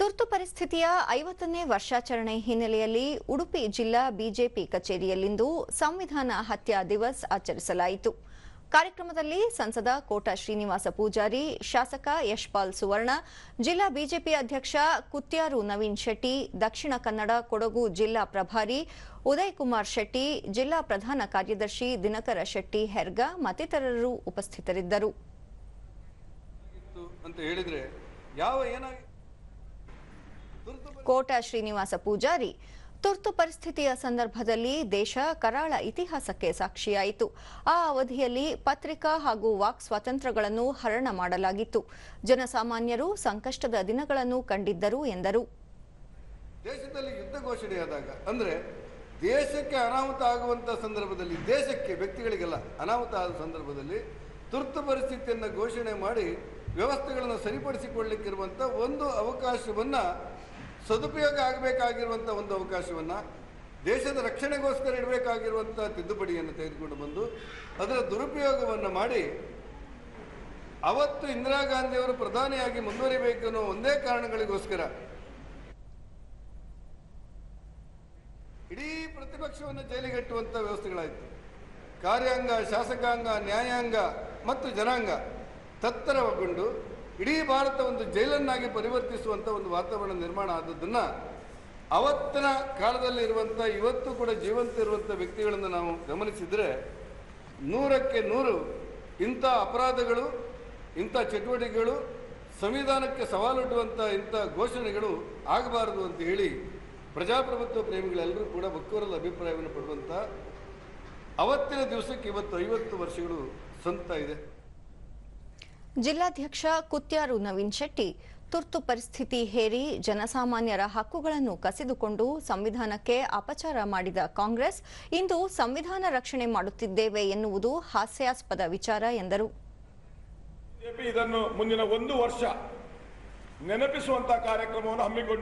ತುರ್ತು ಪರಿಸ್ಥಿತಿಯ ಐವತ್ತನೇ ವರ್ಷಾಚರಣೆ ಹಿನ್ನೆಲೆಯಲ್ಲಿ ಉಡುಪಿ ಜಿಲ್ಲಾ ಬಿಜೆಪಿ ಕಚೇರಿಯಲ್ಲಿಂದು ಸಂವಿಧಾನ ಹತ್ಯಾ ದಿವಸ್ ಆಚರಿಸಲಾಯಿತು. ಕಾರ್ಯಕ್ರಮದಲ್ಲಿ ಸಂಸದ ಕೋಟ ಶ್ರೀನಿವಾಸ ಪೂಜಾರಿ, ಶಾಸಕ ಯಶ್ಪಾಲ್ ಸುವರ್ಣ, ಜಿಲ್ಲಾ ಬಿಜೆಪಿ ಅಧ್ಯಕ್ಷ ಕುತ್ಯಾರು ನವೀನ್ ಶೆಟ್ಟಿ, ದಕ್ಷಿಣ ಕನ್ನಡ ಕೊಡಗು ಜಿಲ್ಲಾ ಪ್ರಭಾರಿ ಉದಯ್ ಕುಮಾರ್ ಶೆಟ್ಟಿ, ಜಿಲ್ಲಾ ಪ್ರಧಾನ ಕಾರ್ಯದರ್ಶಿ ದಿನಕರ ಶೆಟ್ಟಿ ಹೆರ್ಗ ಮತ್ತಿತರರು ಉಪಸ್ಥಿತರಿದ್ದರು. ಕೋಟ ಶ್ರೀನಿವಾಸ ಪೂಜಾರಿ, ತುರ್ತು ಪರಿಸ್ಥಿತಿಯ ಸಂದರ್ಭದಲ್ಲಿ ದೇಶ ಕರಾಳ ಇತಿಹಾಸಕ್ಕೆ ಸಾಕ್ಷಿಯಾಯಿತು. ಆ ಅವಧಿಯಲ್ಲಿ ಪತ್ರಿಕಾ ಹಾಗೂ ವಾಕ್ ಸ್ವಾತಂತ್ರ್ಯಗಳನ್ನು ಹರಣ ಮಾಡಲಾಗಿತ್ತು. ಜನಸಾಮಾನ್ಯರು ಸಂಕಷ್ಟದ ದಿನಗಳನ್ನು ಕಂಡಿದ್ದರು ಎಂದರು. ದೇಶದಲ್ಲಿ ಯುದ್ಧ ಘೋಷಣೆಯಾದಾಗ ಅಂದರೆ ದೇಶಕ್ಕೆ ಅನಾಹುತ ಆಗುವಂತ ಸಂದರ್ಭದಲ್ಲಿ, ದೇಶಕ್ಕೆ ವ್ಯಕ್ತಿಗಳಿಗೆಲ್ಲ ಅನಾಹುತ ಆದ ಸಂದರ್ಭದಲ್ಲಿ ತುರ್ತು ಪರಿಸ್ಥಿತಿಯನ್ನು ಘೋಷಣೆ ಮಾಡಿ ವ್ಯವಸ್ಥೆಗಳನ್ನು ಸರಿಪಡಿಸಿಕೊಳ್ಳಿಕ್ಕಿರುವಂಥ ಒಂದು ಅವಕಾಶವನ್ನ ಸದುಪಯೋಗ ಆಗಬೇಕಾಗಿರುವಂಥ ಒಂದು ಅವಕಾಶವನ್ನ ದೇಶದ ರಕ್ಷಣೆಗೋಸ್ಕರ ಇಡಬೇಕಾಗಿರುವಂಥ ತಿದ್ದುಪಡಿಯನ್ನು ತೆಗೆದುಕೊಂಡು ಬಂದು ಅದರ ದುರುಪಯೋಗವನ್ನು ಮಾಡಿ ಅವತ್ತು ಇಂದಿರಾ ಗಾಂಧಿಯವರು ಪ್ರಧಾನಿಯಾಗಿ ಮುಂದುವರಿಬೇಕು ಅನ್ನೋ ಒಂದೇ ಕಾರಣಗಳಿಗೋಸ್ಕರ ಇಡೀ ಪ್ರತಿಪಕ್ಷವನ್ನು ಜೈಲಿಗಟ್ಟುವಂಥ ವ್ಯವಸ್ಥೆಗಳಾಯಿತು. ಕಾರ್ಯಾಂಗ, ಶಾಸಕಾಂಗ, ನ್ಯಾಯಾಂಗ ಮತ್ತು ಜನಾಂಗ ತತ್ತರಗೊಂಡು ಇಡೀ ಭಾರತ ಒಂದು ಜೈಲನ್ನಾಗಿ ಪರಿವರ್ತಿಸುವಂಥ ಒಂದು ವಾತಾವರಣ ನಿರ್ಮಾಣ ಆದದ್ದನ್ನು ಅವತ್ತಿನ ಕಾಲದಲ್ಲಿ ಇರುವಂಥ ಇವತ್ತು ಕೂಡ ಜೀವಂತ ಇರುವಂಥ ವ್ಯಕ್ತಿಗಳನ್ನು ನಾವು ಗಮನಿಸಿದರೆ ನೂರಕ್ಕೆ ನೂರು ಇಂಥ ಅಪರಾಧಗಳು, ಇಂಥ ಚಟುವಟಿಕೆಗಳು, ಸಂವಿಧಾನಕ್ಕೆ ಸವಾಲೊಡ್ಡುವಂಥ ಇಂಥ ಘೋಷಣೆಗಳು ಆಗಬಾರದು ಅಂತ ಹೇಳಿ ಪ್ರಜಾಪ್ರಭುತ್ವ ಪ್ರೇಮಿಗಳೆಲ್ಲರೂ ಕೂಡ ಬಕ್ಕೂರಲ್ಲಿ ಅಭಿಪ್ರಾಯವನ್ನು ಪಡುವಂಥ ಅವತ್ತಿನ ದಿವಸಕ್ಕೆ ಇವತ್ತು ಐವತ್ತು ವರ್ಷಗಳು ಸಂತ ಇದೆ. ಜಿಲ್ಲಾಧ್ಯಕ್ಷ ಕುತ್ಯಾರು ನವೀನ್ ಶೆಟ್ಟಿ, ತುರ್ತು ಪರಿಸ್ಥಿತಿ ಹೇರಿ ಜನಸಾಮಾನ್ಯರ ಹಕ್ಕುಗಳನ್ನು ಕಸಿದುಕೊಂಡು ಸಂವಿಧಾನಕ್ಕೆ ಅಪಚಾರ ಮಾಡಿದ ಕಾಂಗ್ರೆಸ್, ಇಂದು ಸಂವಿಧಾನ ರಕ್ಷಣೆ ಮಾಡುತ್ತಿದ್ದೇವೆ ಎನ್ನುವುದು ಹಾಸ್ಯಾಸ್ಪದ ವಿಚಾರ ಎಂದರು. ಇದನ್ನು ಮುಂದಿನ ಒಂದು ವರ್ಷ ನೆನಪಿಸುವಂತಹ ಕಾರ್ಯಕ್ರಮವನ್ನು